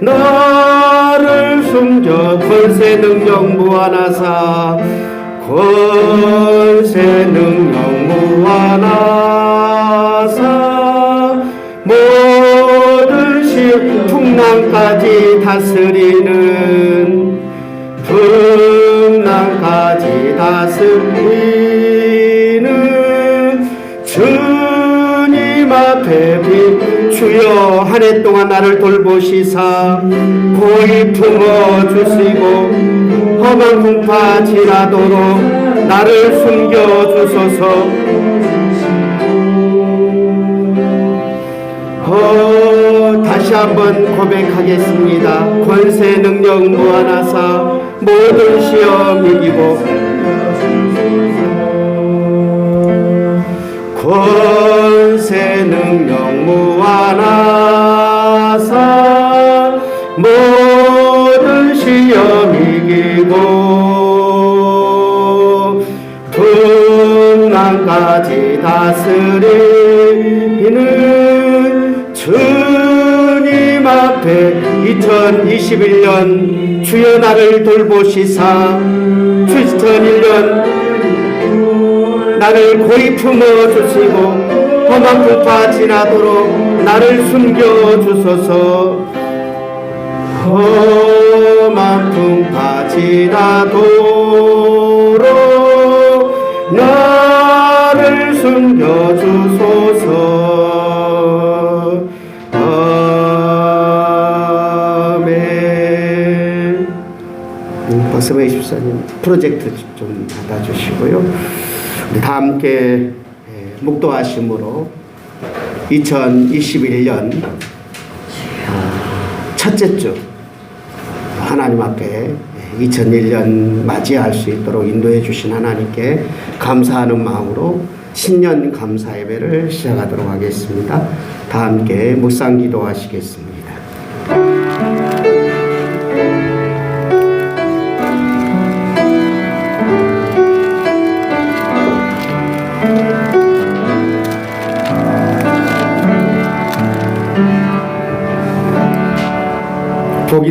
나를 숨겨 권세 능력 무한하사 권세 능력 무한하사 모든 시 풍랑까지 다스리는 풍랑까지 다스리는 주님 앞에 비 주여 한 해 동안 나를 돌보시사. 고이 품어 주시고 험한 풍파 지나도록 나를 숨겨 주소서. 어, 다시 한번 고백하겠습니다. 권세 능력 무한하사 모든 시험 이기고. 권세 능력 무한하사 모든 시험 이기고 풍랑까지 다스리는 주님 앞에 2021년 주여 나를 돌보시사 2001년 나를 고이 품어 주시고 험한 풍파 지나도록 나를 숨겨 주소서. 험한 풍파 지나도록 나를 숨겨 주소서. 아멘. 박스메이 집사님 프로젝트 좀 받아주시고요. 다 함께 예, 묵도하심으로 2021년 첫째 주 하나님 앞에 2001년 맞이할 수 있도록 인도해 주신 하나님께 감사하는 마음으로 신년 감사 예배를 시작하도록 하겠습니다. 다 함께 묵상 기도하시겠습니다.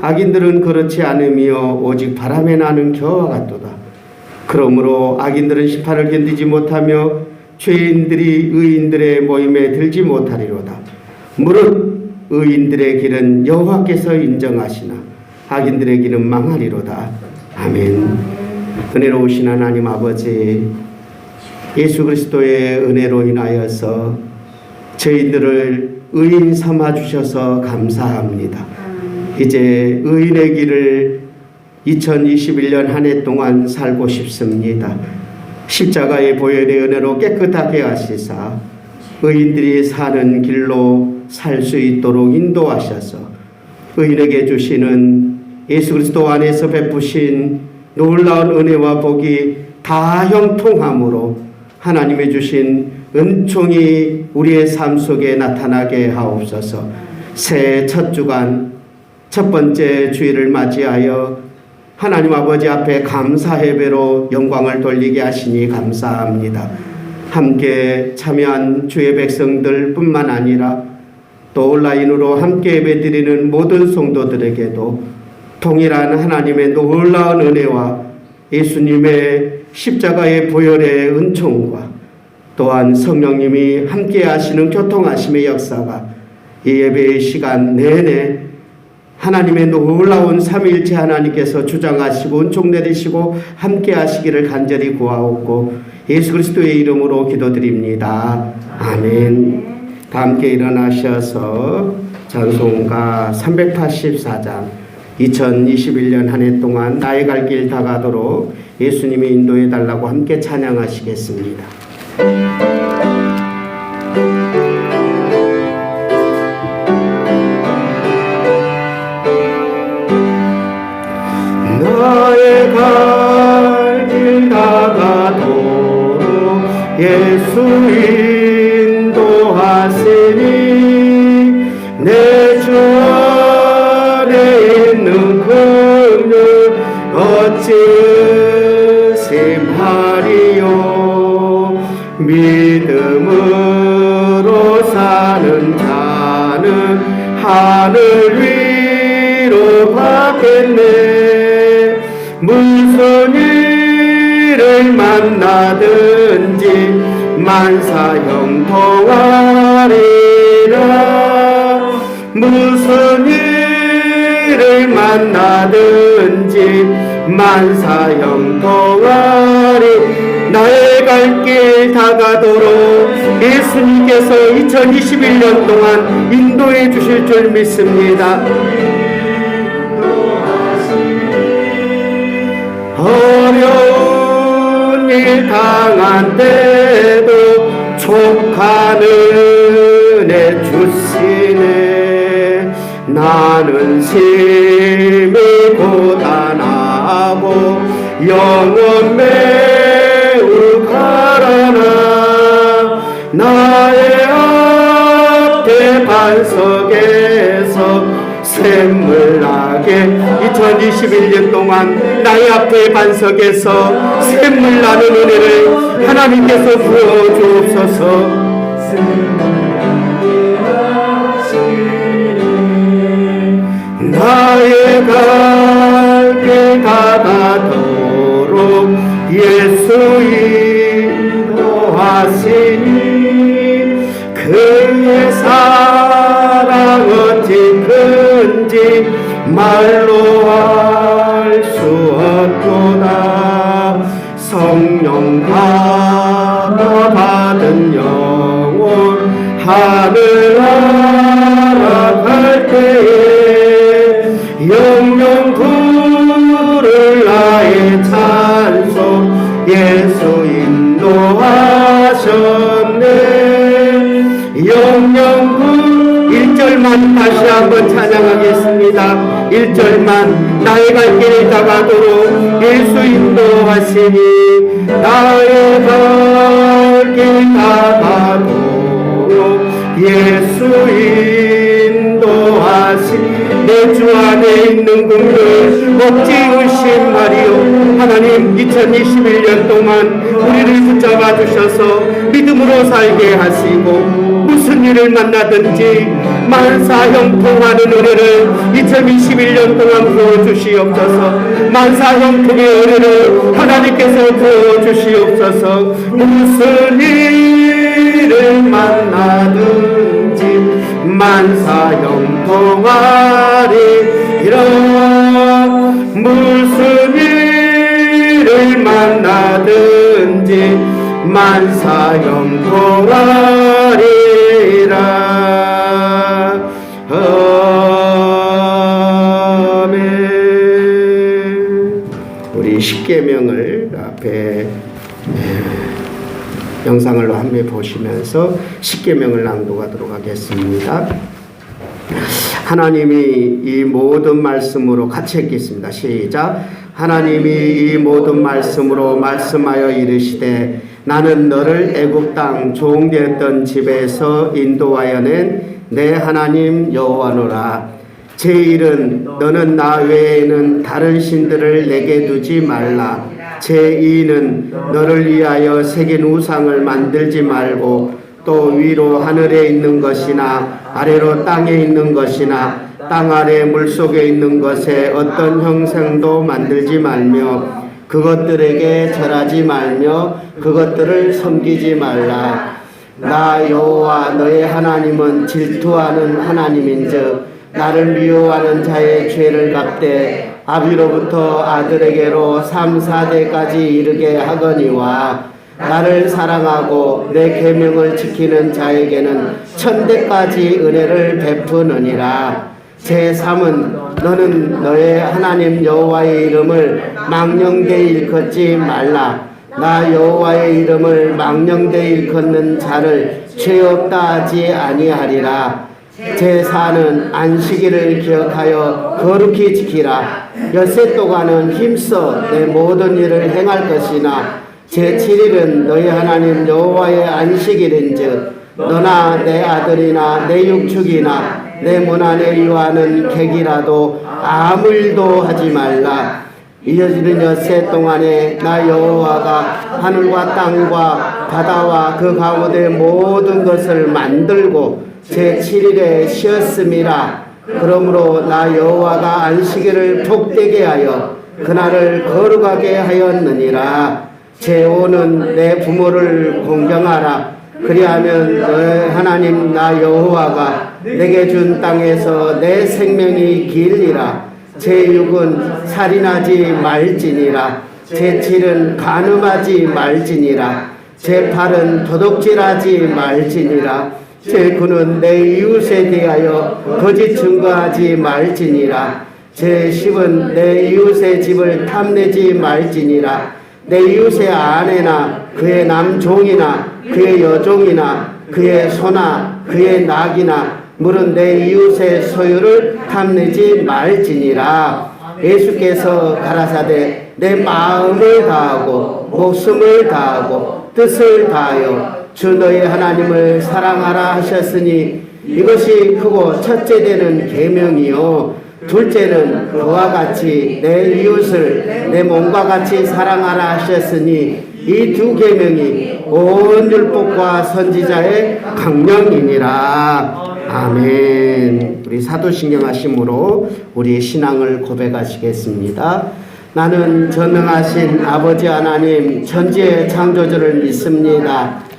악인들은 그렇지 않으며 오직 바람에 나는 겨와 같도다. 그러므로 악인들은 심판을 견디지 못하며 죄인들이 의인들의 모임에 들지 못하리로다. 무릇 의인들의 길은 여호와께서 인정하시나 악인들의 길은 망하리로다. 아멘. 은혜로우신 하나님 아버지 예수 그리스도의 은혜로 인하여서 저희들을 의인 삼아 주셔서 감사합니다. 이제 의인의 길을 2021년 한 해 동안 살고 싶습니다. 십자가의 보혈의 은혜로 깨끗하게 하시사 의인들이 사는 길로 살 수 있도록 인도하셔서 의인에게 주시는 예수 그리스도 안에서 베푸신 놀라운 은혜와 복이 다 형통함으로 하나님의 주신 은총이 우리의 삶 속에 나타나게 하옵소서. 새해 첫 주간 첫 번째 주일을 맞이하여 하나님 아버지 앞에 감사 예배로 영광을 돌리게 하시니 감사합니다. 함께 참여한 주의 백성들뿐만 아니라 또 온라인으로 함께 예배드리는 모든 성도들에게도 동일한 하나님의 놀라운 은혜와 예수님의 십자가의 보혈의 은총과 또한 성령님이 함께 하시는 교통하심의 역사가 이 예배의 시간 내내 하나님의 놀라운 삼위일체 하나님께서 주장하시고 은총 내리시고 함께 하시기를 간절히 구하옵고 예수 그리스도의 이름으로 기도드립니다. 아멘. 다 함께 일어나셔서 찬송가 384장 2021년 한 해 동안 나의 갈 길 다가도록 예수님이 인도해 달라고 함께 찬양하시겠습니다. 수 인도하시니 내 주 안에 있는 긍휼 어찌 심하리요? 믿음으로 사는 자는 하늘 위로 받겠네. 무슨 일을 만나든지 만사 형통하리라 무슨 일을 만나든지 만사 형통하리 나의 갈 길 다가도록 예수님께서 2021년 동안 인도해 주실 줄 믿습니다. 어려운 일 당한 때 도 족한 은혜 주시네. 나는 심히 고단하고 영원 매우 가라나 나의 앞에 반석에서 샘물 나 게 2021년 동안 나의 앞에 반석에서 샘물 나는 은혜를 하나님께서 부어 주옵소서. 나의 갈길 다가도록 예수 인도하시니 하늘 알아갈 때에 영영 부를 나의 찬송 예수 인도하셨네. 영영 부 1절만 다시 한번 찬양하겠습니다. 1절만 나의 갈 길을 다가도록 예수 인도하시니 나의 갈길 다가도록 예수 인도하시니 내주 안에 있는 긍휼 억지 의심하리요. 하나님 2021년 동안 우리를 붙잡아 주셔서 믿음으로 살게 하시고 무슨 일을 만나든지 만사 형통하는 은혜를 2021년 동안 부어주시옵소서. 만사 형통의 은혜를 하나님께서 부어주시옵소서. 무슨 일 을 만나든지 만사형통하리라 무슨 일을 만나든지 만사형통하리라. 아멘. 우리 십계명을 앞에 에, 영상을 함께 보시면서 십계명을 낭독하도록 하겠습니다. 하나님이 이 모든 말씀으로 같이 읽겠습니다. 시작. 하나님이 이 모든 말씀으로 말씀하여 이르시되 나는 너를 애굽 땅 종되었던 집에서 인도하여 낸 내 하나님 여호와노라. 제1은 너는 나 외에는 다른 신들을 내게 두지 말라. 제2는 너를 위하여 새긴 우상을 만들지 말고 또 위로 하늘에 있는 것이나 아래로 땅에 있는 것이나 땅 아래 물속에 있는 것에 어떤 형상도 만들지 말며 그것들에게 절하지 말며 그것들을 섬기지 말라. 나 여호와 너의 하나님은 질투하는 하나님인즉 나를 미워하는 자의 죄를 갚되 아비로부터 아들에게로 3, 4대까지 이르게 하거니와 나를 사랑하고 내 계명을 지키는 자에게는 천대까지 은혜를 베푸느니라. 제3은 너는 너의 하나님 여호와의 이름을 망령되이 일컫지 말라. 나 여호와의 이름을 망령되이 일컫는 자를 죄 없다 하지 아니하리라 제4는 안식일을 기억하여 거룩히 지키라. 엿새 동안은 힘써 내 모든 일을 행할 것이나 제7일은 너희 하나님 여호와의 안식일인즉 너나 내 아들이나 내 육축이나 내 문 안에 유하는 객이라도 아무 일도 하지 말라. 이어지는 엿새 동안에 나 여호와가 하늘과 땅과 바다와 그 가운데 모든 것을 만들고 제7일에 쉬었음이라 그러므로 나 여호와가 안식일을 복되게 하여 그날을 거룩하게 하였느니라. 제5는 내 부모를 공경하라. 그리하면 너의 하나님 나 여호와가 내게 준 땅에서 내 생명이 길리라. 제6은 살인하지 말지니라. 제7은 간음하지 말지니라. 제8은 도둑질하지 말지니라 제9는 내 이웃에 대하여 거짓 증거하지 말지니라. 제10은 내 이웃의 집을 탐내지 말지니라. 내 이웃의 아내나 그의 남종이나 그의 여종이나 그의 소나 그의 낙이나 물은 내 이웃의 소유를 탐내지 말지니라. 예수께서 가라사대 내 마음을 다하고 목숨을 다하고 뜻을 다하여 주 너의 하나님을 사랑하라 하셨으니 이것이 크고 첫째 되는 계명이요 둘째는 그와 같이 내 이웃을 내 몸과 같이 사랑하라 하셨으니 이 두 계명이 온 율법과 선지자의 강령이니라. 아멘. 우리 사도신경 하심으로 우리 신앙을 고백하시겠습니다. 나는 전능하신 아버지 하나님 천지의 창조주를 믿습니다.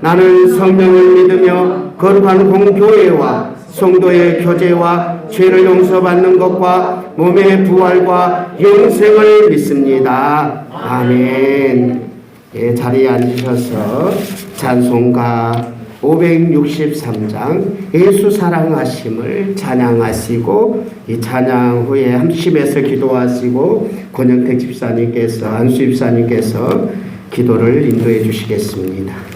나는 성령을 믿으며 거룩한 공교회와 성도의 교제와 죄를 용서받는 것과 몸의 부활과 영생을 믿습니다. 아멘. 예, 자리에 앉으셔서 찬송가 563장 예수 사랑하심을 찬양하시고 이 찬양 후에 함심에서 기도하시고 권영택 집사님께서 안수 집사님께서 기도를 인도해 주시겠습니다.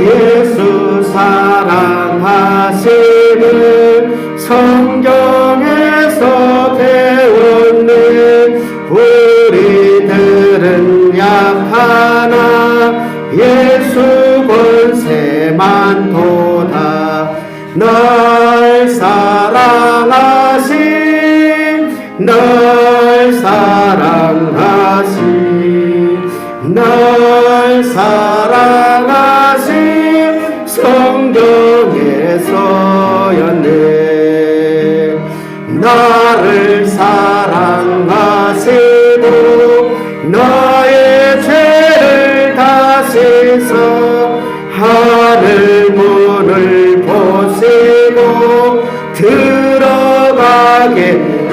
예수 사랑하심을 성경 하늘 문을 보시고 들어가게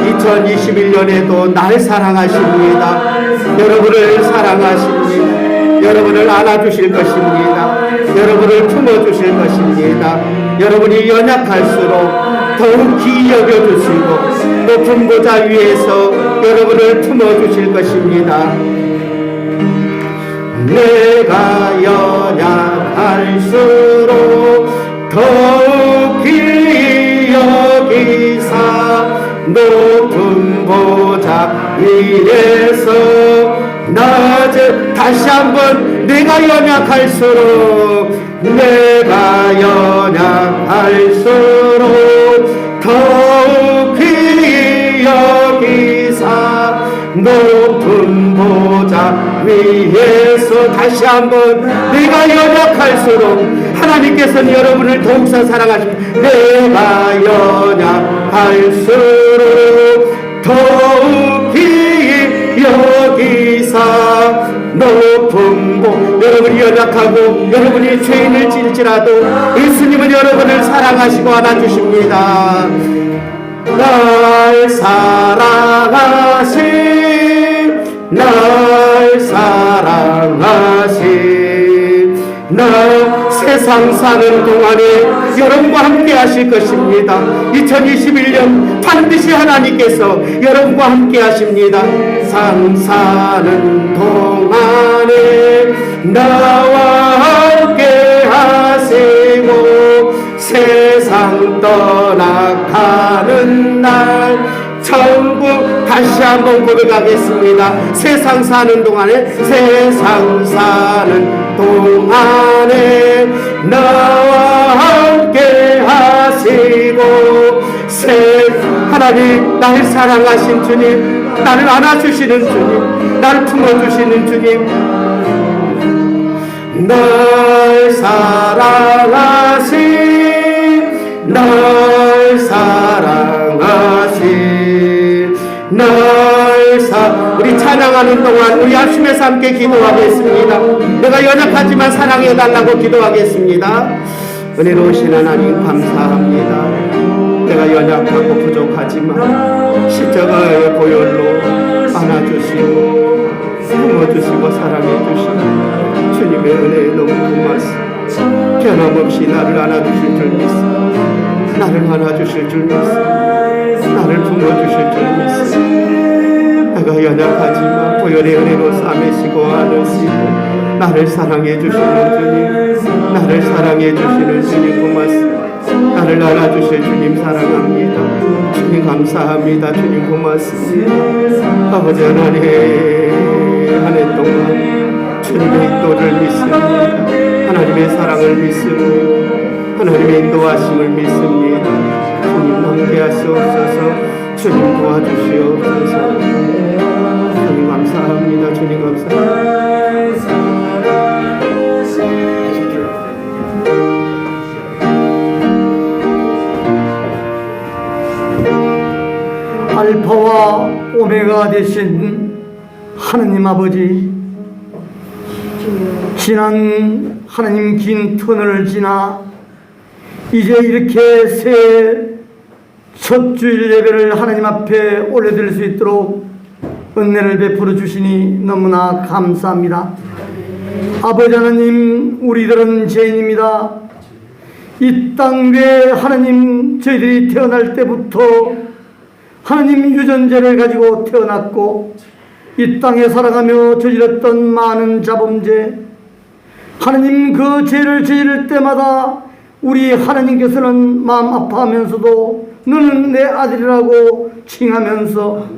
2021년에도 날 사랑하십니다. 여러분을 사랑하십니다. 여러분을 안아주실 것입니다. 여러분을 품어주실 것입니다. 여러분이 연약할수록 더욱 기 여겨 주시고 높은 보좌 위에서 여러분을 품어 주실 것입니다. 내가 연약할수록 더욱 기 여기사 높은 보좌 위에서 낮은 다시 한번 내가 연약할수록 내가 연약할수록 더욱 귀히 여기사 높은 위에서 다시 한번 내가 연약할수록 하나님께서는 여러분을 더욱서 사랑하십니다. 내가 연약할수록 더욱 귀히 여기사 높은 보 여러분이 연약하고 여러분이 죄인을 질지라도 예수님은 여러분을 사랑하시고 안아주십니다. 날 사랑하신 날 사랑 하신 날 세상 사는 동안에 여러분과 함께 하실 것입니다. 2021년 반드시 하나님께서 여러분과 함께 하십니다. 상 사는 동안에 나와 함께 하시고 세상 떠나가는 날 천국 다시 한번 고백하겠습니다. 세상 사는 동안에 세상 사는 동안에 나와 함께 하시고 세 하나님 나를 사랑하신 주님 나를 안아주시는 주님 나를 품어주시는 주님 날 사랑하신 날 사랑 날 사... 우리 찬양하는 동안 우리 아침에서 함께 기도하겠습니다. 내가 연약하지만 사랑해달라고 기도하겠습니다. 은혜로우신 하나님 감사합니다. 내가 연약하고 부족하지만 십자가의 보혈로 안아주시고 품어주시고 사랑해주시고 주님의 은혜에 너무 고맙습니다. 변함없이 나를 안아주실 줄 믿습니다. 나를 안아주실 줄 믿습니다 나를 품어주실 줄 믿습니다. 내가 연약하지만 보혈의 은혜로 싸매시고 안으시고 나를 사랑해 주시는 주님 나를 사랑해 주시는 주님 고맙습니다. 나를 알아주실 주님 사랑합니다. 주님 감사합니다. 주님 고맙습니다. 아버지 하나님 한해 동안 주님의 인도를 믿습니다. 하나님의 사랑을 믿습니다. 하나님의 인도하심을 믿습니다 함께 하시옵소서. 주님 도와주시옵소서. 주님 감사합니다. 주님 감사합니다. 알파와 오메가 되신 하느님 아버지 지난 하나님 긴 터널을 지나 이제 이렇게 새 첫 주일 예배를 하나님 앞에 올려드릴 수 있도록 은혜를 베풀어 주시니 너무나 감사합니다. 아버지 하나님 우리들은 죄인입니다. 이 땅 위에 하나님 저희들이 태어날 때부터 하나님 유전자를 가지고 태어났고 이 땅에 살아가며 저질렀던 많은 자범죄 하나님 그 죄를 저지를 때마다 우리 하나님께서는 마음 아파하면서도 너는 내 아들이라고 칭하면서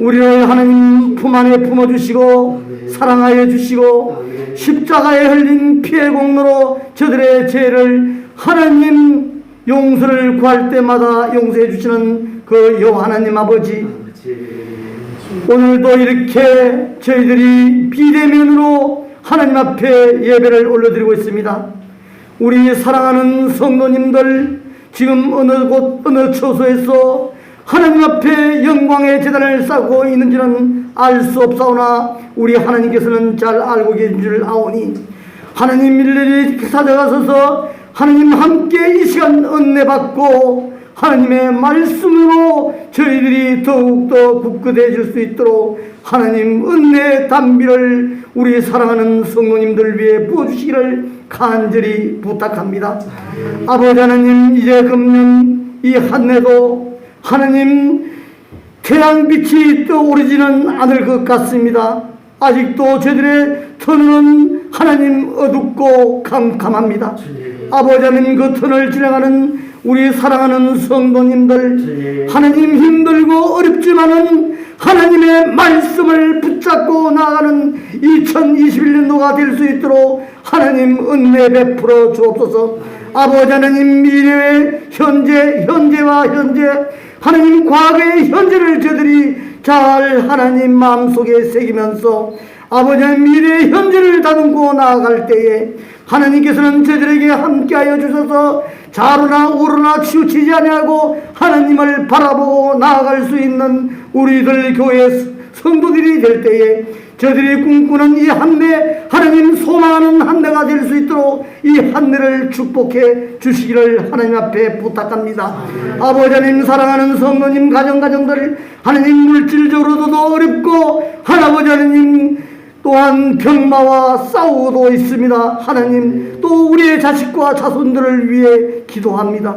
우리를 하나님 품 안에 품어주시고 사랑하여 주시고 십자가에 흘린 피의 공로로 저들의 죄를 하나님 용서를 구할 때마다 용서해 주시는 그 여호와 하나님 아버지. 오늘도 이렇게 저희들이 비대면으로 하나님 앞에 예배를 올려드리고 있습니다. 우리 사랑하는 성도님들 지금 어느 곳 어느 처소에서 하나님 앞에 영광의 재단을 쌓고 있는지는 알 수 없사오나 우리 하나님께서는 잘 알고 계신 줄 아오니 하나님 일일이 찾아가서서 하나님 함께 이 시간 은혜 받고 하나님의 말씀으로 저희들이 더욱더 굳건해질 수 있도록 하나님 은혜 담비를 우리 사랑하는 성도님들 위해 부어주시기를 간절히 부탁합니다. 아버지 하나님 이제 금년 이 한 해도 하나님 태양빛이 떠오르지는 않을 것 같습니다. 아직도 저들의 터는 하나님 어둡고 캄캄합니다. 아버지 하나님 그 터를 지나가는 우리 사랑하는 성도님들 하나님 힘들고 어렵지만은 하나님의 말씀 초점을 붙잡고 나아가는 2021년도가 될 수 있도록 하나님 은혜 베풀어 주옵소서. 아버지 하나님 미래의 현재 현재와 현재 하나님 과거의 현재를 저들이 잘 하나님 마음속에 새기면서 아버지 하나님 미래의 현재를 다듬고 나아갈 때에 하나님께서는 저들에게 함께하여 주셔서 좌로나 우로나 치우치지 아니하고 하나님을 바라보고 나아갈 수 있는 우리들 교회 성도들이 될 때에 저들이 꿈꾸는 이 한내 하나님 소망하는 한내가 될 수 있도록 이 한내를 축복해 주시기를 하나님 앞에 부탁합니다. 아버지 하나님 사랑하는 성도님 가정 가정들 하나님 물질적으로도 어렵고 할아버지 하나님 또한 병마와 싸우고도 있습니다. 하나님 또 우리의 자식과 자손들을 위해 기도합니다.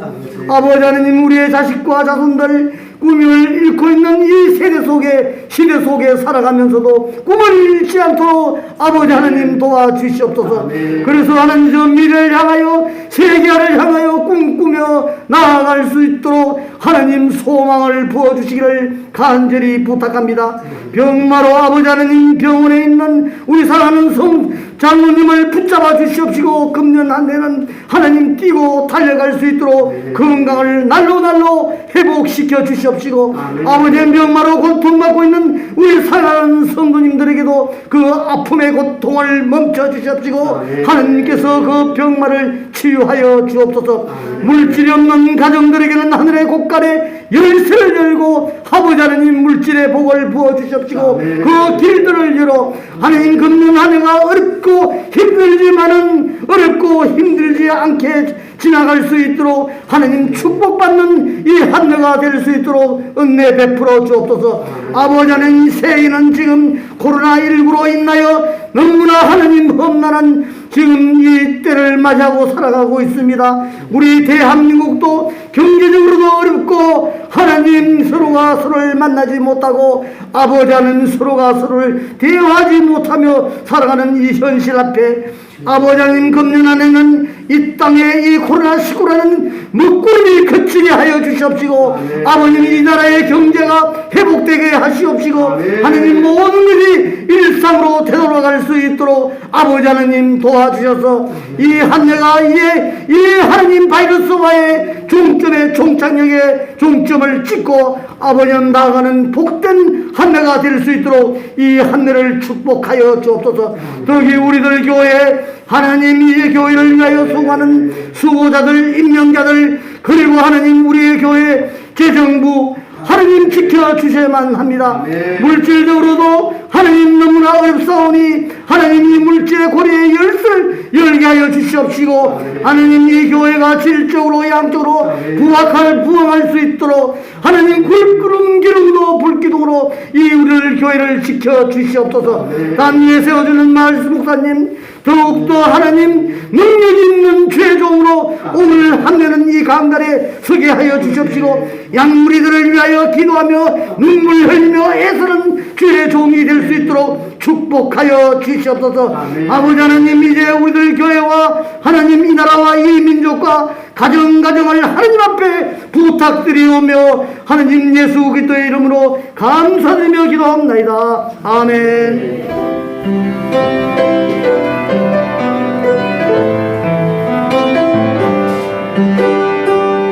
아버지 하나님 우리의 자식과 자손들 꿈을 잃고 있는 이 세대 속에 시대 속에 살아가면서도 꿈을 잃지 않도록 아버지 하나님 도와주시옵소서. 그래서 하나님 저 미래를 향하여 세계를 향하여 꿈꾸며 나아갈 수 있도록 하나님 소망을 부어주시기를 간절히 부탁합니다. 병마로 아버지 하나님 병원에 있는 우리 사랑하는 성 장로님을 붙잡아 주시옵시고 금년 한 해는 하나님 뛰고 달려갈 수 있도록 건강을 날로 날로 회복시켜 주시옵시고 아버지의 병마로 고통받고 있는 우리 사랑하는 성도님들에게도 그 아픔의 고통을 멈춰 주시옵시고 하나님께서 그 병마를 치유하여 주옵소서. 물질이 없는 가정들에게는 하늘의 곳간에 열쇠를 열고 아버지 하나님 물질의 복을 부어 주시옵시고 그 길들을 열어 하나님 한 해가 어렵고 힘들지만은 어렵고 힘들지 않게 지나갈 수 있도록 하나님 축복받는 이한 해가 될 수 있도록 은혜 베풀어 주옵소서. 아버지 하나님 새해는 지금 코로나19로 인하여 너무나 하나님 험난한 지금 이 때를 맞이하고 살아가고 있습니다. 우리 대한민국도 경제적으로도 어렵고 하나님 서로가 서로를 만나지 못하고 아버지 하는 서로가 서로를 대화하지 못하며 살아가는 이 현실 앞에 아버지 하나님 금년 안에는 이 땅에 이 코로나19라는 먹구름이 그치게 하여 주시옵시고 아버님 이 나라의 경제가 회복되게 하시옵시고 하나님 모든 것이 일상으로 되돌아갈 수 있도록 아버지 하나님 도와주셔서 이한 해가 이제 이 하나님 바이러스와의 종점의 종착역에 종점을 찍고 아버님 나아가는 복된 한 해가 될 수 있도록 이 한 해를 축복하여 주옵소서. 더욱이 우리들 교회 하나님 이 교회를 위하여 수고하는 수고자들 임명자들 그리고 하나님 우리의 교회 재정부 하나님 지켜주셔야만 합니다. 물질적으로도 하나님 너무나 어렵사오니 하나님 이 물질의 고리에 열쇠를 열게 하여 주시옵시고 하나님 이 교회가 질적으로 양적으로 부학할 부흥할 수 있도록 하나님 굴구름 기름으로 불기둥으로 이 우리를 교회를 지켜 주시옵소서. 단 위에 세워주는 말씀 목사님 더욱더 하나님 능력 있는 죄종으로 오늘 함내는 이 강단에 서게 하여 주시옵시고 양무리들을 위하여 기도하며 눈물 흘리며 애쓰는 주의 종이 될 수 있도록 축복하여 주시옵소서. 아버지 하나님 이제 우리들 교회와 하나님 이 나라와 이 민족과 가정 가정을 하나님 앞에 부탁드리오며 하나님 예수 그리스도의 이름으로 감사드리며 기도합나이다 아멘